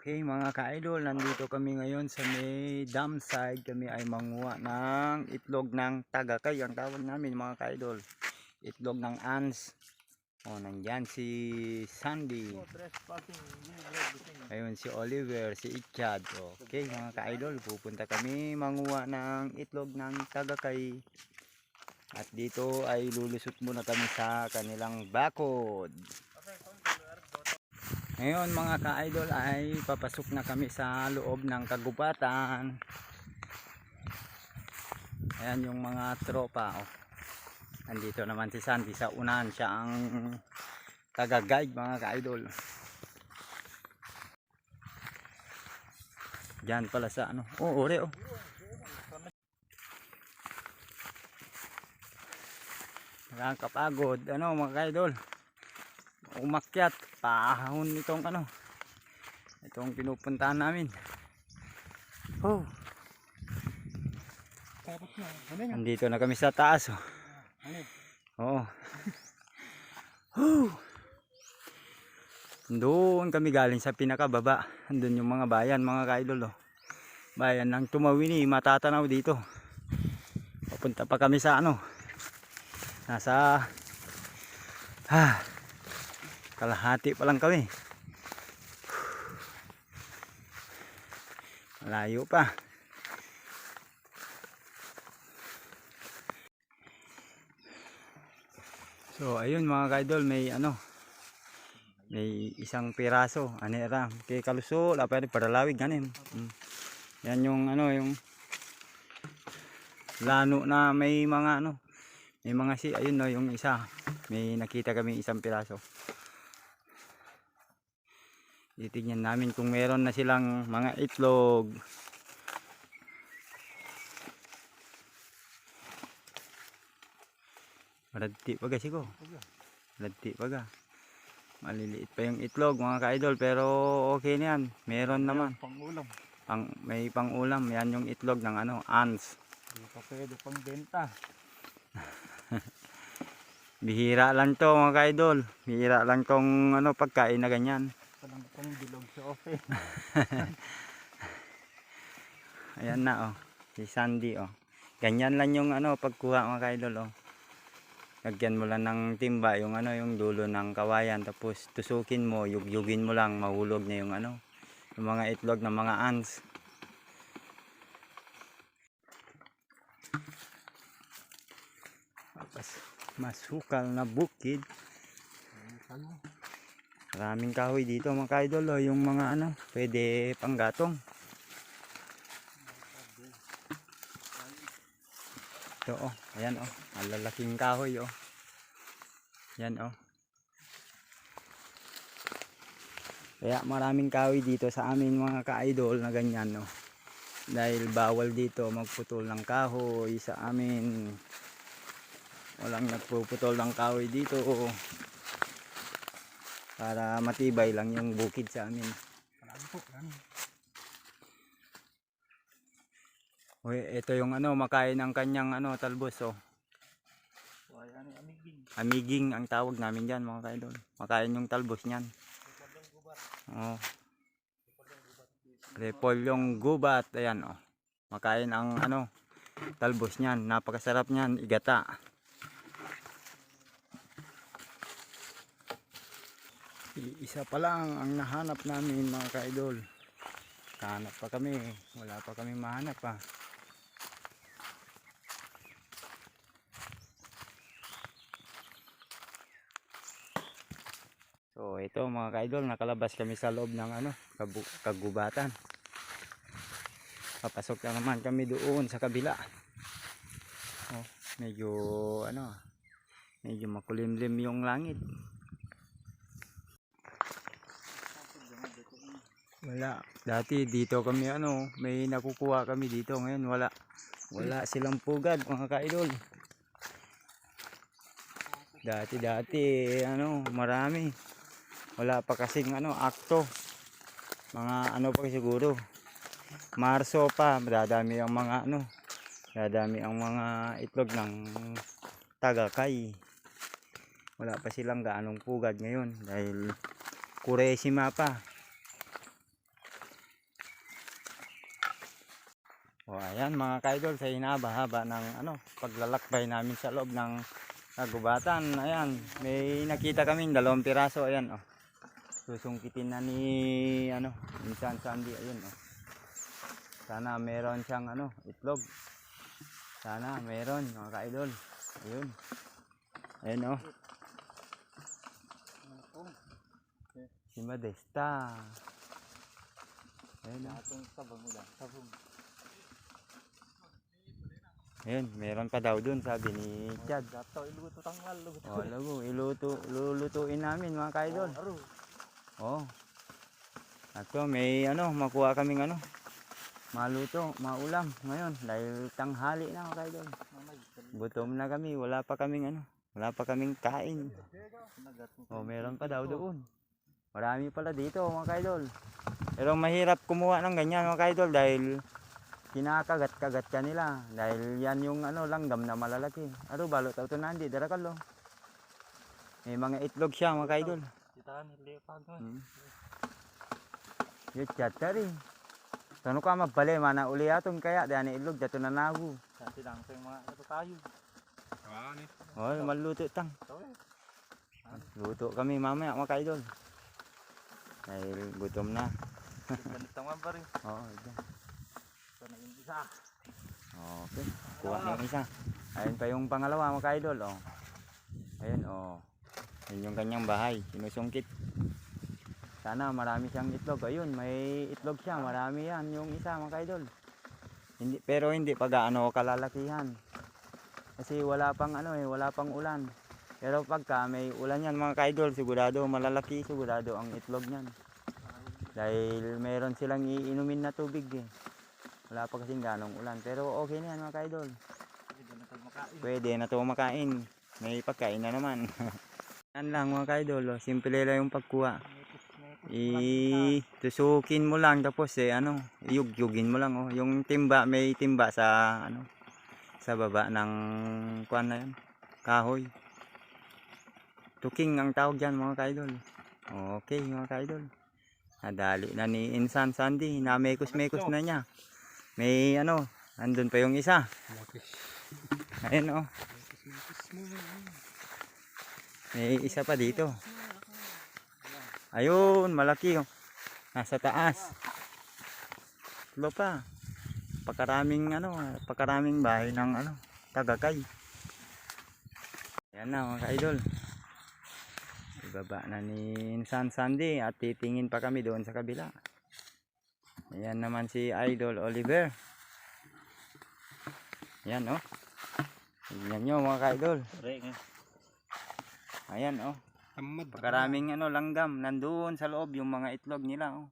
Okay mga ka-idol, nandito kami ngayon sa may dam side. Kami ay manguha ng itlog ng tagakay. Ang tawag namin mga ka-idol. Itlog ng ants. O, nandyan si Sandy. Ayun si Oliver, si Ichad. Okay mga ka-idol, pupunta kami manguha ng itlog ng tagakay. At dito ay lulusot muna kami sa kanilang bakod. Ngayon mga ka-idol ay papasok na kami sa loob ng kagubatan. Ayan yung mga tropa. Oh. Andito naman si Sandy sa unahan. Siya ang taga-guide mga ka-idol. Diyan pala sa ano. Oh, ore oh. Nakakapagod. Ano mga ka-idol. Umakyat. Paahon itong ano. Itong pinupuntahan namin. Oh. Ano? Andito na kami sa taas. Oh. Ano? Oo. Whew. Doon kami galing sa pinakababa. Andun yung mga bayan, mga kaidol. Oh. Bayan ng Tumawini, matatanaw dito. Papunta pa kami sa ano. Nasa ha, kalahati pa lang kami. Malayo pa. So ayun mga kaidol may ano may isang piraso anera kay kaluso la pwede paralawig ganin. Mm. Yan yung ano yung lano na may mga ano may mga si ayun no yung isa may nakita kami isang piraso. Titignan namin kung meron na silang mga itlog. Radti pa kasi ko. Radti pa ga. Maliliit pa yung itlog mga ka-idol pero okay na yan. Meron naman. Pangulam. Pang, may pang-ulam. Yan yung itlog ng ano, ants. Hindi pa pwede pang benta. Bihira lang to mga ka-idol. Bihira lang tong ano, pagkain na ganyan. Pang bilog sa ofe. Ayan na oh. Si Sandy oh. Ganyan lang yung ano pagkuha mga ka-idol oh. Lagyan mo lang ng timba yung ano yung dulo ng kawayan tapos tusukin mo, yugyugin mo lang mahulog na yung ano yung mga itlog ng mga ants. Tapos masukal na bukid. Ano? Maraming kahoy dito mga ka-idol oh, yung mga ano, pwede panggatong. Ito oh, ayan oh, ang lalaking kahoy oh. Yan oh. Kaya maraming kahoy dito sa amin mga ka-idol na ganyan no. Dahil bawal dito magputol ng kahoy sa amin. Walang nagpuputol ng kahoy dito para matibay lang yung bukid sa amin. Uy, ito yung ano, makain ng kanyang ano, talbos oh. Amiging ang tawag namin diyan mga kaidol. Makain yung talbos niyan. Oh. Repol yung gubat, ayan oh. Makain ang ano, talbos niyan. Napakasarap niyan, igata. Isa pa lang ang nahanap namin mga kaidol. Kahanap pa kami, wala pa kami mahanap pa. So ito mga kaidol, nakalabas kami sa loob ng ano, kagubatan. Papasok na naman kami doon sa kabila. Oh, medyo ano, medyo makulimlim yung langit. Wala. Dati dito kami ano, may nakukuha kami dito. Ngayon wala. Wala silang pugad mga kaidol. Dati dati ano, marami. Wala pa kasing ano, akto. Mga ano pa siguro. Marso pa, dadami ang mga ano. Dadami ang mga itlog ng tagakay. Wala pa silang gaanong pugad ngayon dahil kuresima pa. O ayan mga kaidol sa hinaba-haba ng ano, paglalakbay namin sa loob ng kagubatan. Ayan, may nakita kaming dalawang piraso. Ayan, oh. Susungkitin na ni ano, minsan Sandy. Ayun, oh. Sana meron siyang ano, itlog. Sana meron mga kaidol. Ayun. Ayun, oh. Si Modesta. Ayun. Atong sabang ulan. Sabong. Ayun, meron pa daw dun, sabi ni Chad. Gato, iluto tanggal. Luto. Oh, lago, iluto, lulutuin namin mga kaidol. Aro. Oh. Ato, may ano, makuha kaming ano, maluto, maulam ngayon dahil tanghali na mga kaidol. Gutom na kami, wala pa kaming ano, wala pa kaming kain. Oh, meron pa daw doon. Marami pala dito mga kaidol. Pero mahirap kumuha ng ganyan mga kaidol dahil kinakagat-kagat ka nila. Dahil yan yung ano langgam na malalaki. Aro balot auto nandi, darakalo. May mga itlog siya mga kaidol. Ni Lepag. Hmm. Yung chat ka magbali, mana uli atong kaya, dahil itlog, dato na nagu. Kasi lang sa mga ito tayo. Oh, maluto tang. Ito eh. Luto kami mamaya mga kaidol. Dahil gutom na. Ganit ang mga rin. Oo, ito. Isa. Okay. Kuha yung isa. Ayun pa yung pangalawa mga kaidol. Oh. Ayun, oh. Yun yung kanyang bahay. Sinusungkit. Sana marami siyang itlog. Ayun, may itlog siya. Marami yan yung isa mga kaidol. Hindi, pero hindi pa gaano kalalakihan. Kasi wala pang ano eh, wala pang ulan. Pero pagka may ulan yan mga kaidol, sigurado malalaki, sigurado ang itlog niyan. Dahil meron silang iinumin na tubig eh. Wala pa kasing ganong ulan. Pero okay na yan mga kaidol. Na. Pwede na to makain. May pagkain na naman. yan lang mga kaidol. oh. Simple lang yung pagkuha. I-tusukin mo lang tapos eh ano, iyug-yugin mo lang oh. Yung timba, may timba sa ano sa baba ng kuan na yan. Kahoy. Tuking ang tawag diyan mga kaidol. Okay mga kaidol. Nadali na ni Insan Sandy. Namekos-mekos na niya. May ano, andun pa yung isa. Ayun oh. May isa pa dito. Ayun, malaki oh. Nasa taas. Tulo pa. Pagkaraming ano, pagkaraming bahay ng ano, tagakay. Yan na mga kaidol. Ibaba na ni San Sandy at titingin pa kami doon sa kabila. Ayan naman si Idol Oliver. Yan oh. Tingnan nyo mga kaidol. Ayan oh. Tamad. Pagkaraming ano langgam nandoon sa loob yung mga itlog nila oh.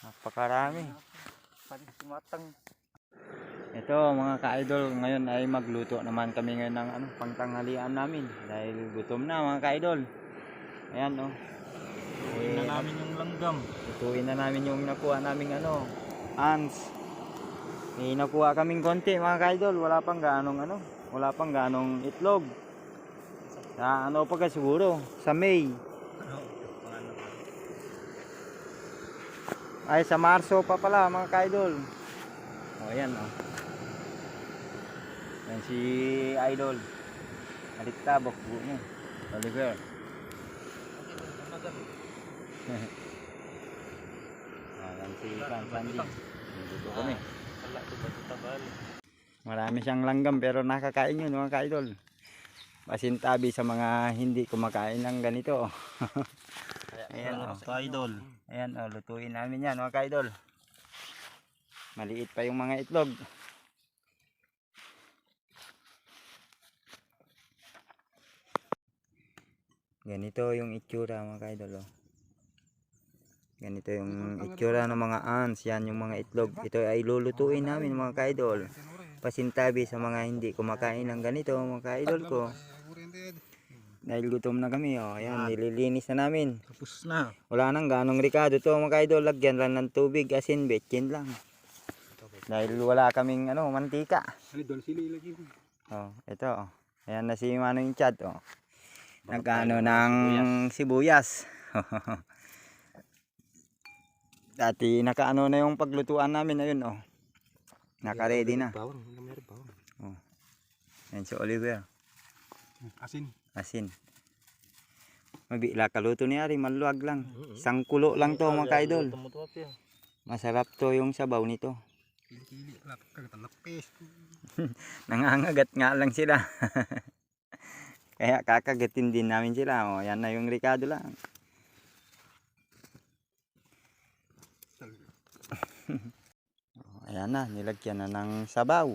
Napakarami. Ito mga ka-idol, ngayon ay magluto naman kami ngayon ng ano, pangtanghalian namin dahil gutom na mga ka-idol. Ayan oh. Uwi na namin yung langgam. Lutuin na namin yung nakuha naming ano, ants. May nakuha kaming konti mga ka-idol, wala pang ganong ano, wala pang ganong itlog. Sa ano pa ka siguro, sa May. Ay, sa Marso pa pala mga ka-idol. O, ayan o. Yan si Idol. Nalitabok buo niya. Oliver. Ayan si San Sandy. Nandito kami. Marami siyang langgam pero nakakain yun mga ka-idol. Pasintabi sa mga hindi kumakain ng ganito. Ayan o. Ito idol. Ayan o, lutuin namin yan mga ka-idol. Maliit pa yung mga itlog. Ganito yung itsura mga ka-idol. Oh. Ganito yung itsura ng mga ants. Yan yung mga itlog. Ito ay lulutuin namin mga ka-idol. Pasintabi sa mga hindi kumakain ng ganito mga ka-idol ko. Dahil gutom na kami. Oh. Ayan, nililinis na namin. Tapos na. Wala nang ganong rikado to mga kaidol. Lagyan lang ng tubig, asin, betchin lang. Dahil wala kaming ano, mantika. Idol sila ilagay mo. Oh, ito. Oh. Ayan na si Manong Chad. Oh. Nagano ng sibuyas. Dati nakaano na yung paglutuan namin ayun oh. Naka-ready na. Bawang, meron bawang. Yan si Oliver. Asin. Asin. Mabila kaluto ni Ari, maluwag lang. Isang kulo lang to mga kaidol. Masarap to yung sabaw nito. Nangangagat nga lang sila. Kaya kakagatin din namin sila. O, yan na yung Ricardo lang. ayan na, nilagyan na ng sabaw.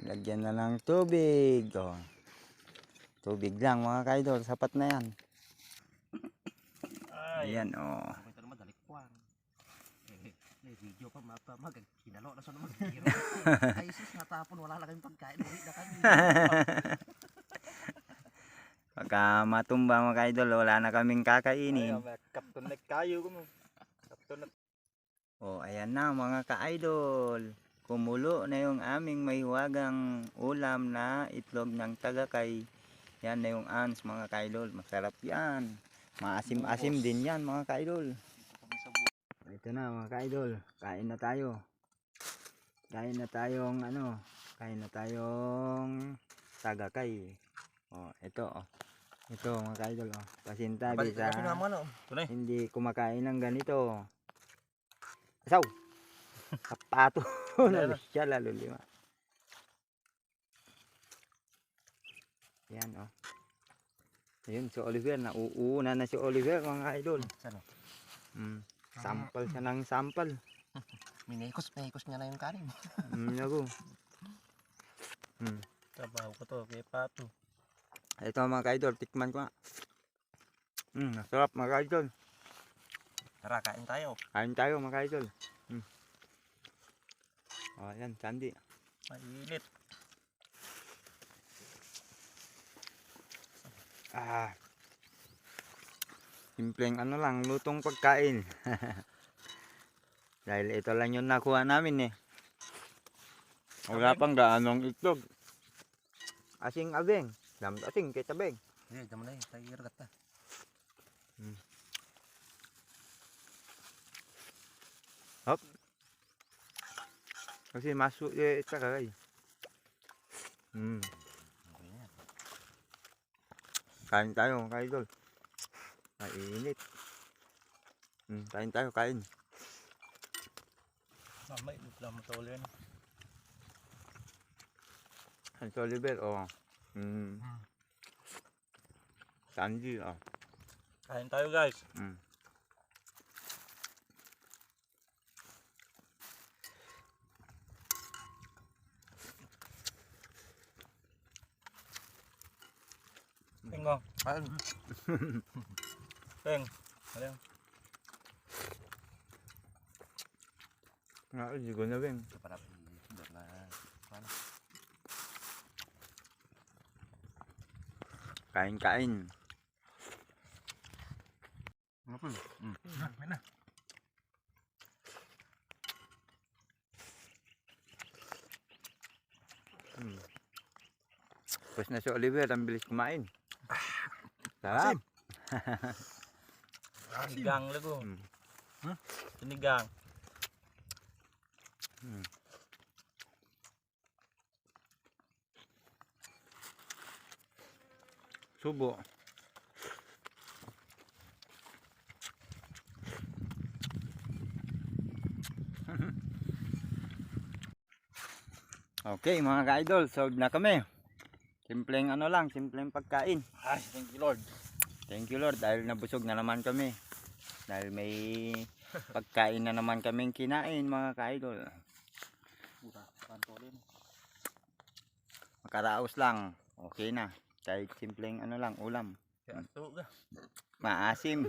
Nilagyan na ng tubig. O, tubig lang mga kaidol, sapat na yan. Ay. Ayan o. Ito naman dalikwan. Eh, may video pa mapa mag kinalo na sa hero. Ay sus natapon wala lang kayong pagkain uwi na kami. Pagka matumba mga kaidol, wala na kaming kakainin. Kapton na kayo. Kapton na. O, ayan na mga ka-idol. Kumulo na yung aming mahiwagang ulam na itlog ng tagakay. Yan na yung ans mga ka-idol. Masarap yan. Maasim-asim din yan mga ka-idol. Ito na mga ka-idol. Kain na tayo. Kain na tayong ano. Kain na tayong tagakay. O, ito o. Ito mga ka-idol o. Pasintabi sa ano? Hindi kumakain ng ganito. Asaw! Kapato na siya lalo lima. Yan oh. Ayun si Oliver, nauuna na si Oliver mga idol. Sano? Mm. Sampal siya ng sampal. Minekos, minekos niya na yung kanin. Mm, naku. Mm. Trabaho ko to. Kaya pato. Ito mga ka-idol, tikman ko nga. Mm, masarap mga ka-idol. Tara, kain tayo. Kain tayo mga ka-idol. Mm. Oh, yan, Sandy. Mainit. Ah. Simpleng ano lang, lutong pagkain. Dahil ito lang yung nakuha namin eh. Wala pang gaanong itlog. Asing abeng. Damat asing kay tabeng. Eh, damo na eh. Tayo gata. Kasi masuk tak kay. Hmm. Kain tayo, kain idol. Mainit. Hmm, kain tayo, kain. Mamay. Lang mo ulit. Ang si Oliver, oh. Hmm. Sandy, oh. Kain tayo guys. Hmm. Kain. Teng. Ayan. Nga, hindi ko na. Ito para pindot na. Ano? Kain, kain. Ano po? Mm. May na. Hmm. Tapos na si Oliver, ang bilis kumain. Sarap. Sinigang lago. Hmm. Huh? Sinigang. Subo. okay mga ka-idol, solved na kami. Simpleng ano lang, simpleng pagkain. Ay, thank you Lord. Thank you Lord dahil nabusog na naman kami. Dahil may pagkain na naman kaming kinain mga ka-idol. Makaraos lang, okay na. Kahit simpleng ano lang, ulam. Maasim.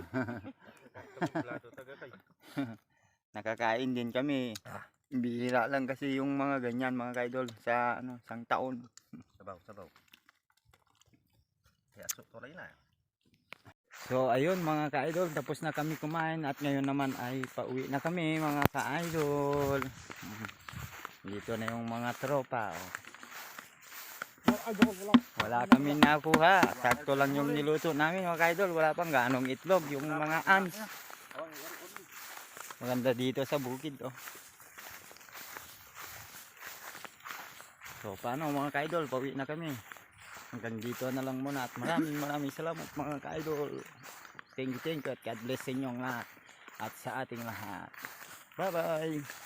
Nakakain din kami. Bihira lang kasi yung mga ganyan mga kaidol sa ano, sang taon. Sabaw, sabaw. Kaya sok tulay na. So ayun mga kaidol, tapos na kami kumain at ngayon naman ay pauwi na kami mga kaidol. Dito na yung mga tropa. Oh. Wala kami nakuha. Sakto lang yung niluto namin mga kaidol. Wala pang ganong itlog. Yung mga ants. Maganda dito sa bukid oh. So paano mga ka-idol, pauwi na kami. Hanggang dito na lang muna at maraming maraming salamat mga ka-idol. Thank you, thank you at God bless inyong lahat at sa ating lahat. Bye-bye!